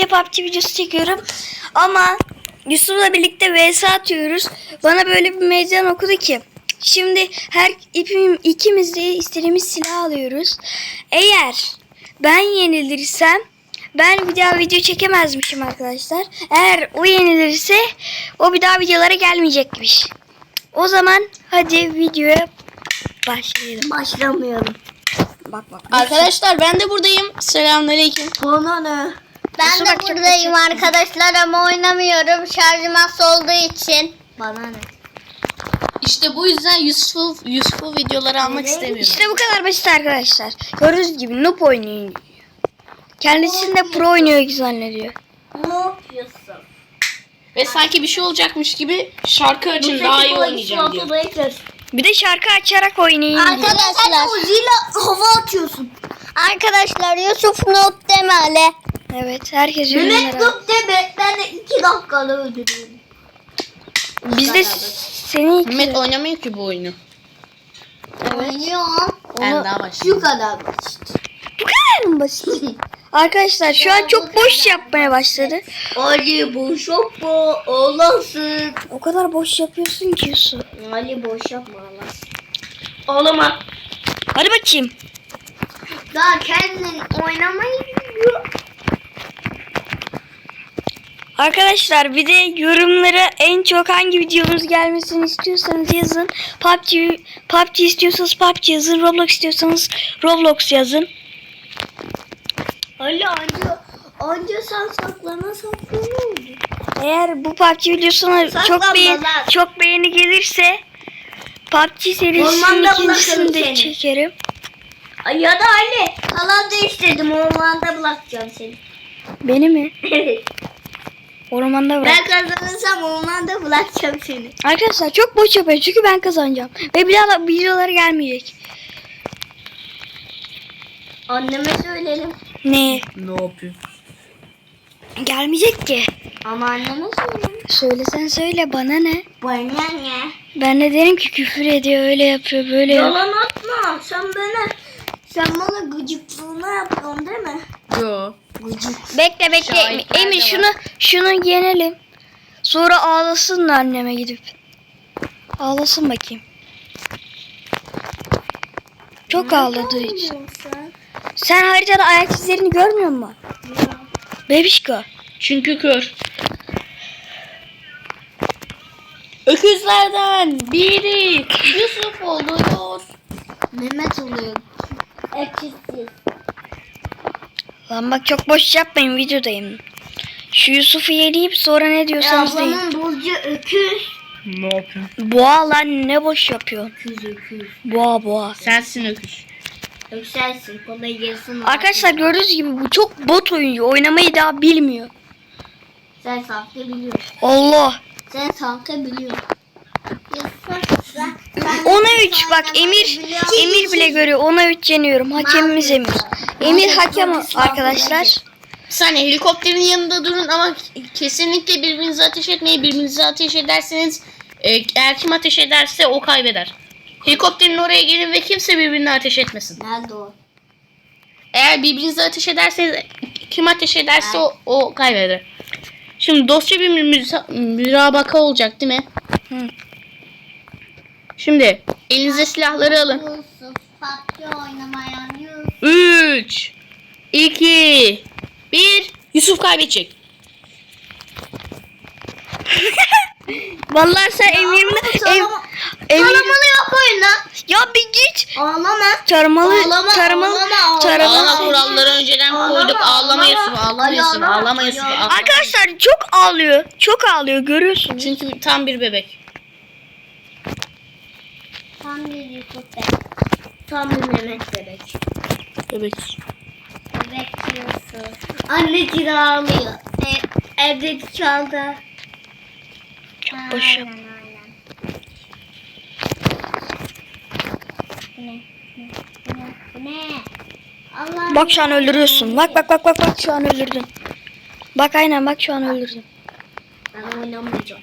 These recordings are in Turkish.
birlikte PUBG videosu çekiyorum. Ama Yusuf'la birlikte vs atıyoruz. Bana böyle bir meydan okudu ki. Şimdi her ipim, ikimiz de istediğimiz silah alıyoruz. Eğer ben yenilirsem ben bir daha video çekemezmişim arkadaşlar. Eğer o yenilirse o bir daha videolara gelmeyecekmiş. O zaman hadi videoya başlayalım. Başlamayalım. Bak bak. Arkadaşlar ben de buradayım. Selamünaleyküm. Bana ne? Ben de buradayım arkadaşlar ama oynamıyorum. Şarjım az olduğu için. Bana ne? İşte bu yüzden Yusuf Yusuf'u videoları almak istemiyorum. İşte bu kadar basit arkadaşlar. Gördüğünüz gibi noob oynuyor. Kendisini de pro oynuyor zannediyor. Ne yapıyorsun? Ve sanki bir şey olacakmış gibi şarkı açın daha iyi oynayacağım diyor. Bir de şarkı açarak oynayın diyor. Arkadaşlar Uzi'yle hava atıyorsun. Arkadaşlar Yusuf Noob deme hele. Evet herkes al. Noob deme. Ben de iki dakikada öldürüyorum. Biz de seni Mehmet oynamıyor ki bu oyunu. Oynuyorum. Ben daha başlayayım. Şu kadar basit. bu kadar mı basit? Arkadaşlar şu an çok boş yapmaya başladı. Ali boş yapma. Olasın. O kadar boş yapıyorsun ki Yusuf. Ali boş yapma olasın. Oğluma. Hadi bakayım. Daha kendin oynamayı biliyor. Arkadaşlar bir de yorumlara en çok hangi videomuz gelmesini istiyorsanız yazın. PUBG, PUBG istiyorsanız PUBG yazın. Roblox istiyorsanız Roblox yazın. Ali anca, anca sen saklana oldu. Eğer bu PUBG videosuna çok Saklanma beğen lan. çok beğeni gelirse PUBG serisinin Ormanda ikincisini bırakırım de seni. çekerim. Ay ya da Ali kalan değiştirdim ormanda bırakacağım seni. Beni mi? Ormanda bırak. ben kazanırsam ormanda bırakacağım seni. Arkadaşlar çok boş yapıyor çünkü ben kazanacağım. Ve bir daha videoları gelmeyecek. Anneme söyleyelim. Ne? Ne yapıyor? Gelmeyecek ki. Ama anneme söyleyelim. Söylesen söyle bana ne? Bana ne? Ben de derim ki küfür ediyor öyle yapıyor böyle yapıyor. Yalan atma. Sen bana sen bana gıcıklığına yapıyorsun değil mi? Yo. Bekle bekle de şunu şunu yenelim. Sonra ağlasın da anneme gidip. Ağlasın bakayım. Çok ağladığı için. Sen? Sen haritada ayak izlerini görmüyor musun? Bebişko. Çünkü kör. Öküzlerden biri Yusuf oluyor. Mehmet oluyor. Eksiz. Lan bak çok boş yapmayın videodayım. Şu Yusuf'u yeneyip sonra ne diyorsanız deyin. Ablamın burcu öküz. Ne yapıyor? Boğa lan ne boş yapıyorsun? Öküz öküz. Boğa boğa. Sensin öküz. Yükselsin. Kolay gelsin. Arkadaşlar gördüğünüz gibi bu çok bot oyuncu. Oynamayı daha bilmiyor. Sen sahte biliyorsun. Allah. Sen sahte biliyorsun. Ona 3 bak Emir Emir bile görüyor. Ona 3 yeniyorum. Hakemimiz Emir. Emir hakem arkadaşlar. Bir saniye helikopterin yanında durun ama kesinlikle birbirinize ateş etmeyin. Birbirinize ateş ederseniz e, eğer kim ateş ederse o kaybeder. Helikopterin oraya gelin ve kimse birbirine ateş etmesin. Nerede o? Eğer birbirinize ateş ederseniz kim ateş ederse o, o kaybeder. Şimdi dostça bir müsa- mürabaka olacak değil mi? Hı. Şimdi elinize silahları alın. Yusuf. Yusuf. 3 2 1 Yusuf kaybedecek. Vallahi sen Emir mi? Em, Emir. Taramalı yok oyunda. Ya bir git. Ağlama. Taramalı Ağlama, taramalı ağlama, ağlama. Ağlama kuralları önceden Ağlama, koyduk. Ağlama. Yusuf, ağlama Yusuf, ağlama, Yusuf. Arkadaşlar çok ağlıyor. Çok ağlıyor görüyorsunuz. Çünkü tam bir bebek. Tam bir Yusuf be. Tam bir Mehmet bebek. Bebek. Yusuf. Anne kiralıyor. E, evde çaldı. Çok boş yap. Aynen, aynen. Bu ne? Ne? Ne? Allah Bak şu an öldürüyorsun. Bak bak bak bak bak şu an öldürdün. Bak aynen bak şu an öldürdün. Ben oynamayacağım.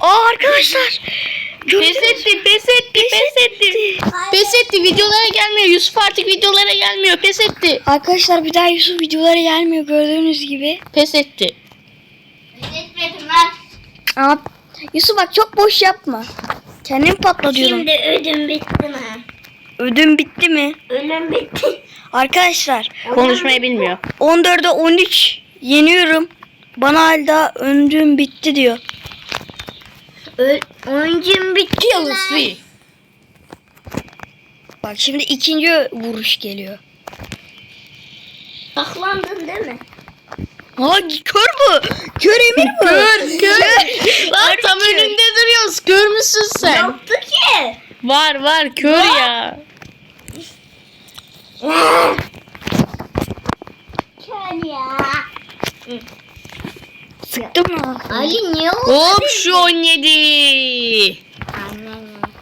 Aa arkadaşlar. Pes etti, pes etti, pes etti. Pes etti, videolara gelmiyor. Yusuf artık videolara gelmiyor, pes etti. Arkadaşlar bir daha Yusuf videolara gelmiyor gördüğünüz gibi. Pes etti. Etmedim ben. Ama Yusuf bak çok boş yapma. Kendim patlatıyorum. Şimdi ödüm bitti mi? Ödüm bitti mi? Ölüm bitti. Arkadaşlar Konuşmayı bilmiyor. 14'e 13 yeniyorum. Bana hala ödüm bitti diyor. Oyuncum bitti. Yusuf. Bak şimdi ikinci vuruş geliyor. Saklandın değil mi? Ha kör bu. Kör emir bu. Kör, kör. Lan tam kör. önünde duruyoruz. Kör müsün sen? Yoktu ki. Var var kör ya. Kör ya. Sıktım mı? Ali niye oldu? Hop şu 17.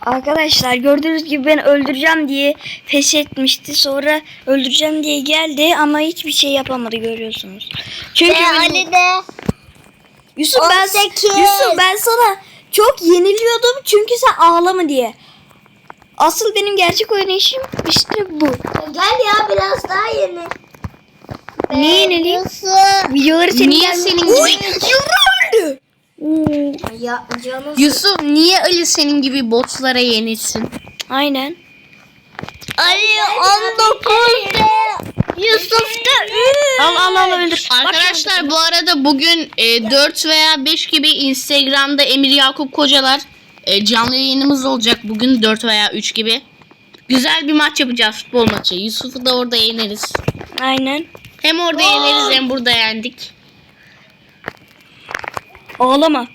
Arkadaşlar gördüğünüz gibi ben öldüreceğim diye pes etmişti. Sonra öldüreceğim diye geldi ama hiçbir şey yapamadı görüyorsunuz. Çünkü Ve benim- Ali de Yusuf ben 18. Yusuf ben sana çok yeniliyordum çünkü sen ağlama diye. Asıl benim gerçek oynayışım işte bu. gel ya biraz daha yeni. Niye yenileyim? Yusuf. Videoları senin Niye senin gibi-. Oo, Ya canım. Yusuf niye Ali senin gibi botlara yenilsin? Aynen. Ali 19'da. Yusuf da 3. Al al al öldür. Arkadaşlar bu arada bugün e, 4 veya 5 gibi Instagram'da Emir Yakup Kocalar e, canlı yayınımız olacak bugün 4 veya 3 gibi. Güzel bir maç yapacağız futbol maçı. Yusuf'u da orada yeneriz. Aynen. Hem orada yeneriz hem burada yendik. Ağlama.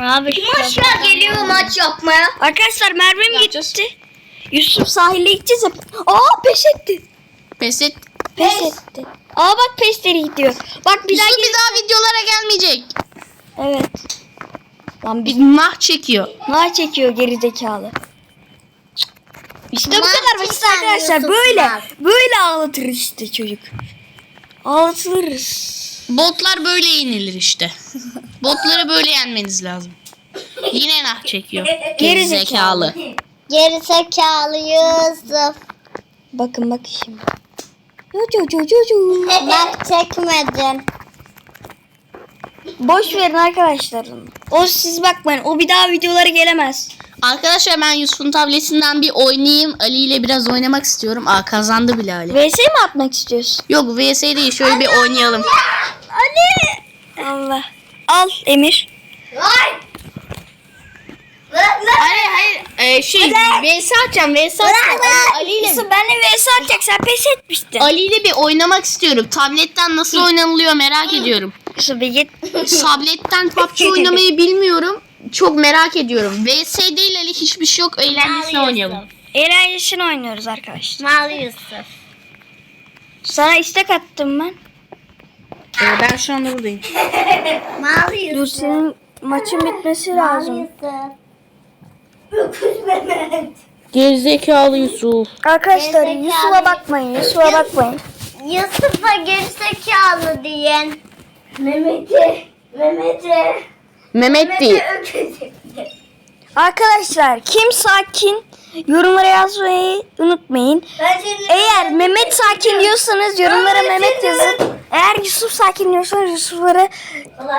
Abi maçlar geliyor maç yapmaya. Arkadaşlar mermim Yapacağız. gitti. Yusuf sahile gideceğiz hep. Aa pes etti. Pes et. Pes, etti. Aa bak pesleri gidiyor. Bak bir daha Yusuf gel- bir daha videolara gelmeyecek. Evet. Lan Bir mah çekiyor. nar çekiyor geri zekalı. İşte bu Nar kadar basit arkadaşlar. Böyle böyle ağlatır işte çocuk. Ağlatılırız. Botlar böyle yenilir işte. Botları böyle yenmeniz lazım. Yine nah çekiyor. Geri zekalı. Geri zekalı Yusuf. Bakın bak şimdi. Yo, yo, yo, yo, yo. Bak çekmedim. Boş verin arkadaşlar. O siz bakmayın. O bir daha videolara gelemez. Arkadaşlar ben Yusuf'un tabletinden bir oynayayım. Ali ile biraz oynamak istiyorum. Aa kazandı bile Ali. VS mi atmak istiyorsun? Yok VS değil şöyle bir oynayalım. Ali. Allah. Al Emir. Hayır hayır. Ee, şey VS atacağım VS atacağım. Ali, Ali ile Yusuf benle VS atacak. Sen pes etmiştin. Ali ile bir oynamak istiyorum. Tabletten nasıl oynanılıyor merak ediyorum. Yusuf bir git. Tabletten PUBG oynamayı bilmiyorum. Çok merak ediyorum. VS değil Ali hiçbir şey yok. Eğlencesine oynayalım. Eğlencesini oynuyoruz arkadaşlar. Mal Yusuf. Sana istek attım ben. Ee, ben şu anda buradayım. Mal Dur Yusuf. senin maçın bitmesi lazım. Yusuf. Öküz Mehmet. Gerizekalı Yusuf. Arkadaşlar Gerizekalı. Yusuf'a bakmayın. Yusuf'a bakmayın. Yusuf'a gerizekalı diyen. Mehmet'e. Mehmet'e. Mehmet değil. Arkadaşlar kim sakin yorumlara yazmayı unutmayın. Eğer Mehmet sakin diyorsanız yorumlara Mehmet yazın. Eğer Yusuf sakin diyorsanız Yusuf'lara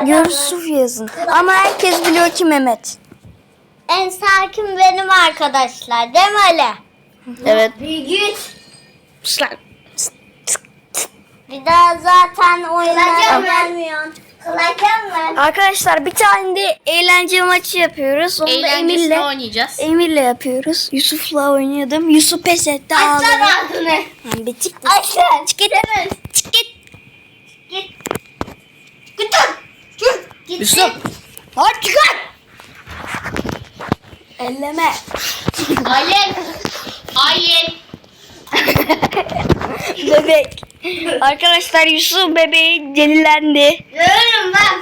Yusuf yazın. Ama herkes biliyor ki Mehmet. en sakin benim arkadaşlar. Değil mi Ali? Evet. Bilgit. Bir daha zaten oynayacağım gelmiyorsun. Arkadaşlar bir tane de eğlence maçı yapıyoruz. Onu da Eğlencesine Emir'le oynayacağız. Emir'le yapıyoruz. Yusuf'la oynuyordum. Yusuf pes etti ağladı. ağzını. Lan bir çık Açın. Çık git. Çık git. Git. Git lan. Git. Git. Yusuf. Hadi çıkar. Elleme. Aylin. Aylin. Bebek. Arkadaşlar Yusuf bebeği delilendi. Görürüm ben.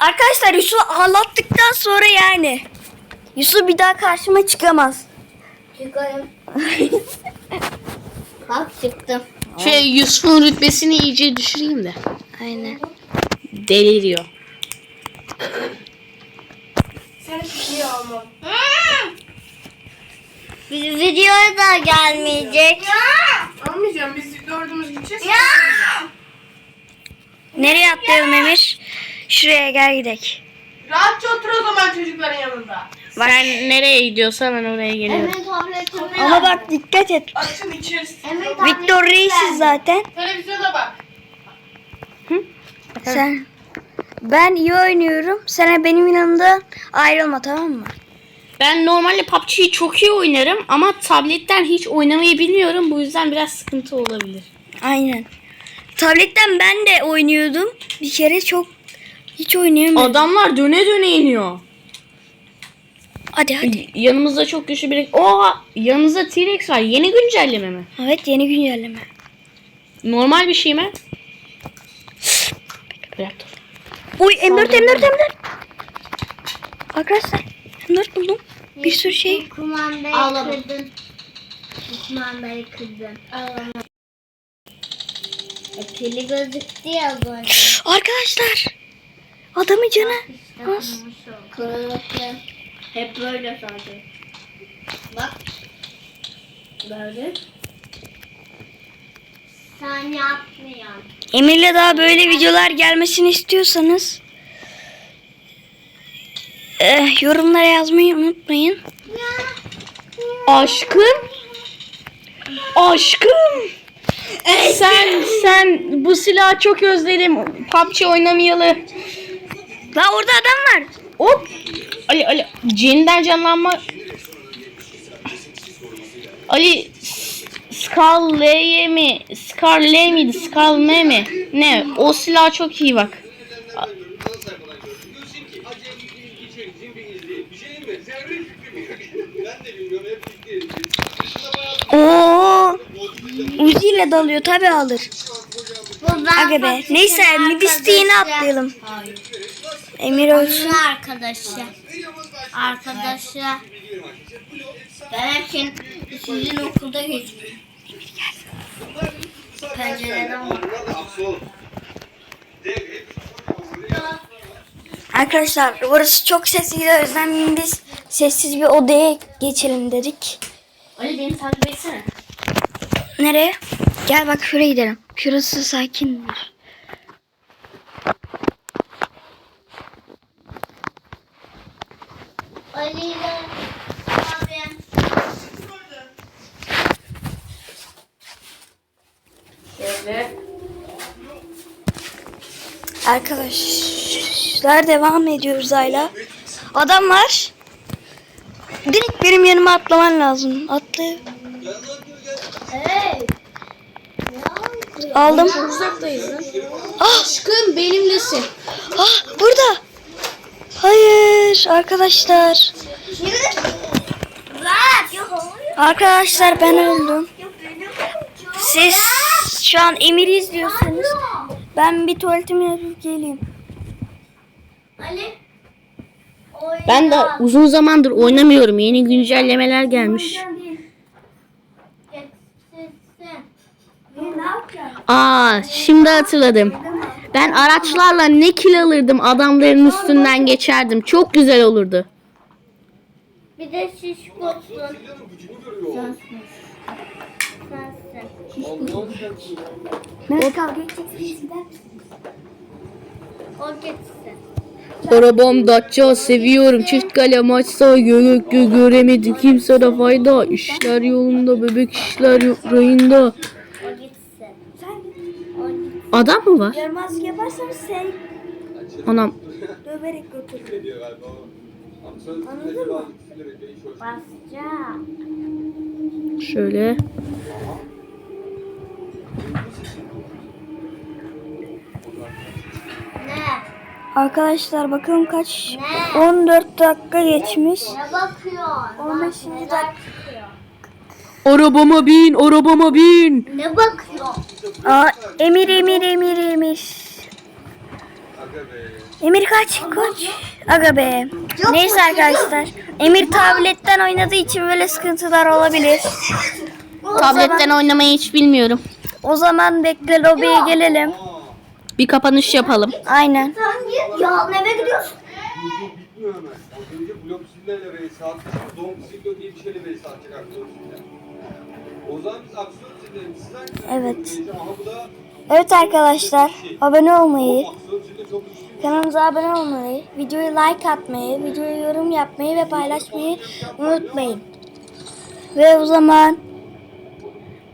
Arkadaşlar Yusuf ağlattıktan sonra yani. Yusuf bir daha karşıma çıkamaz. Çıkayım. Bak çıktım. Şöyle Yusuf'un rütbesini iyice düşüreyim de. Aynen. Deliriyor. Sen çıkıyor ama. Biz videoya da gelmeyecek. Almayacağım. Biz dördümüz gideceğiz. Nereye atlayalım Emir? Şuraya gel gidelim. Rahatça otur o zaman çocukların yanında. Sen nereye gidiyorsan ben oraya geliyorum. Emre tabletinde. Ama bak dikkat et. Açın içerisi. Emre Victor Reis'iz zaten. Televizyona bak. Sen ben iyi oynuyorum. Sen benim yanımda ayrılma tamam mı? Ben normalde PUBG'yi çok iyi oynarım ama tabletten hiç oynamayı bilmiyorum. Bu yüzden biraz sıkıntı olabilir. Aynen. Tabletten ben de oynuyordum. Bir kere çok hiç oynayamadım. Adamlar döne döne iniyor. Hadi hadi. Yanımızda çok güçlü bir... Oha! Yanımızda T-Rex var. Yeni güncelleme mi? Evet yeni güncelleme. Normal bir şey mi? Bırak dur. Uy M4 M4 M4. Arkadaşlar M4 buldum. Bir sürü şey. Kumandayı Ağlama. kırdın. Kumandayı kırdın. E, pili gözüktü ya az önce. Arkadaşlar. Adamın canı. Az. Kırıklı. Hep böyle sadece. Bak. Böyle. Sen yapmıyorsun. Emir'le daha böyle videolar gelmesini istiyorsanız eh, yorumlara yazmayı unutmayın. Aşkım. Aşkım. Sen sen bu silahı çok özledim. PUBG oynamayalı. La orada adam var. Hop. Ali Ali Ceniden canlanma. Ali Scarlet'e mi? Scarlet miydi? Scarlet mi? Ne? O silah çok iyi bak. Oo. Uzi ile dalıyor tabi alır. Aga be. Neyse midistiğini arkadaşı. atlayalım. Emir ölsün. Onun arkadaşı. Arkadaşı. Ben hep senin, sizin okulda geçtim. Pencereden bak. Arkadaşlar burası çok sesli o yüzden biz sessiz bir odaya geçelim dedik. Ali beni takip etsene. Nereye? Gel bak şuraya gidelim. Şurası sakindir. Ali ile abim. Şöyle. Arkadaşlar devam ediyoruz hala. Adam var. Benim yanıma atlaman lazım. Atla. Hey. Aldım. Uzaktayız lan. Ah, Aşkım benimlesin. ah burada. Hayır arkadaşlar. Arkadaşlar ben öldüm. Siz şu an Emir'i izliyorsunuz. Ben bir tuvaletimi yapıp geleyim. Ali. Ben de uzun zamandır oynamıyorum. Yeni güncellemeler gelmiş. Aa, şimdi hatırladım. Ben araçlarla ne kil alırdım adamların üstünden geçerdim. Çok güzel olurdu. Bir de şişkosun. Sensin. Sensin. Mehmet kavga edeceksiniz O gitsin. Arabam Dacia seviyorum. Çift kale maçsa gö gö göremedim kimse de fayda. İşler yolunda bebek işler yok rayında. Adam mı var? Sen Anam. döverek götürürüm. Basacağım. Şöyle. Arkadaşlar bakın kaç Ne? 14 dakika geçmiş. Ne bakıyorsun? 15. dakika. Arabama bin, arabama bin. Ne bakıyorsun? Aa, Emir Emir Emir Emir. Emir kaç koç. Aga be. Neyse arkadaşlar. Emir tabletten oynadığı için böyle sıkıntılar olabilir. Tabletten oynamayı hiç bilmiyorum. O zaman bekle lobiye gelelim. Bir kapanış yapalım. Aynen. Sen git. Ya eve gidiyorsun. Evet. Evet arkadaşlar abone olmayı, kanalımıza abone olmayı, videoyu like atmayı, videoyu yorum yapmayı ve paylaşmayı unutmayın. Ve o zaman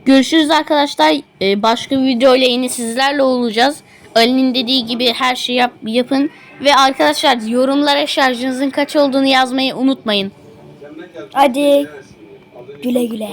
Görüşürüz arkadaşlar. Ee, başka bir video ile yine sizlerle olacağız. Ali'nin dediği gibi her şeyi yap, yapın. Ve arkadaşlar yorumlara şarjınızın kaç olduğunu yazmayı unutmayın. Hadi. Güle güle.